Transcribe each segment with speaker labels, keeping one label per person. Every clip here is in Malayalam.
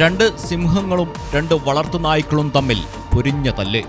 Speaker 1: രണ്ട് സിംഹങ്ങളും രണ്ട് വളർത്തുനായ്ക്കളും തമ്മിൽ പൊരിഞ്ഞ തല്ല്.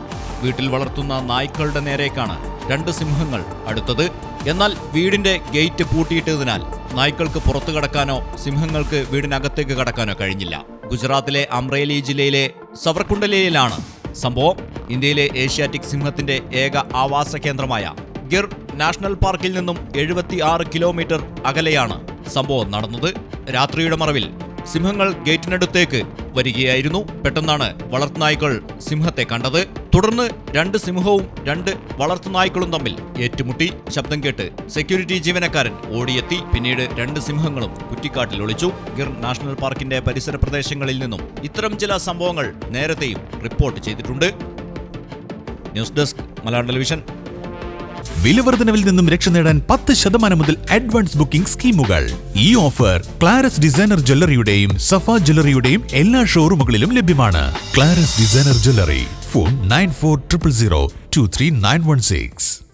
Speaker 1: വീട്ടിൽ വളർത്തുന്ന നായ്ക്കളുടെ നേരേക്കാണ് രണ്ട് സിംഹങ്ങൾ അടുത്തത്. എന്നാൽ വീടിന്റെ ഗേറ്റ് പൂട്ടിയിട്ടതിനാൽ നായ്ക്കൾക്ക് പുറത്തു കടക്കാനോ സിംഹങ്ങൾക്ക് വീടിനകത്തേക്ക് കടക്കാനോ കഴിഞ്ഞില്ല. ഗുജറാത്തിലെ അമ്രേലി ജില്ലയിലെ സവർകുണ്ടലയിലാണ് സംഭവം. ഇന്ത്യയിലെ ഏഷ്യാറ്റിക് സിംഹത്തിന്റെ ഏക ആവാസ കേന്ദ്രമായ ഗിർ നാഷണൽ പാർക്കിൽ നിന്നും എഴുപത്തി കിലോമീറ്റർ അകലെയാണ് സംഭവം നടന്നത്. രാത്രിയുടെ മറവിൽ സിംഹങ്ങൾ ഗേറ്റിനടുത്തേക്ക് വരികയായിരുന്നു. പെട്ടെന്നാണ് വളർത്തുനായ്ക്കൾ സിംഹത്തെ കണ്ടത്. തുടർന്ന് രണ്ട് സിംഹവും രണ്ട് വളർത്തുനായ്ക്കളും തമ്മിൽ ഏറ്റുമുട്ടി. ശബ്ദം കേട്ട് സെക്യൂരിറ്റി ജീവനക്കാരൻ ഓടിയെത്തി. പിന്നീട് രണ്ട് സിംഹങ്ങളും കുറ്റിക്കാട്ടിൽ ഒളിച്ചു. ഗിർ നാഷണൽ പാർക്കിന്റെ പരിസര പ്രദേശങ്ങളിൽ നിന്നും ഇത്തരം ചില സംഭവങ്ങൾ നേരത്തെയും റിപ്പോർട്ട് ചെയ്തിട്ടുണ്ട്. News desk Malayalam television.
Speaker 2: വിലവർദ്ധനവിൽ നിന്നും രക്ഷ നേടാൻ പത്ത് ശതമാനം മുതൽ അഡ്വാൻസ് ബുക്കിംഗ് സ്കീമുകൾ. ഈ ഓഫർ ക്ലാരസ് ഡിസൈനർ ജ്വല്ലറിയുടെയും സഫ ജ്വല്ലറിയുടെയും എല്ലാ ഷോറൂമുകളിലും ലഭ്യമാണ്. Claras designer jewellery phone nine four triple zero two three nine one six.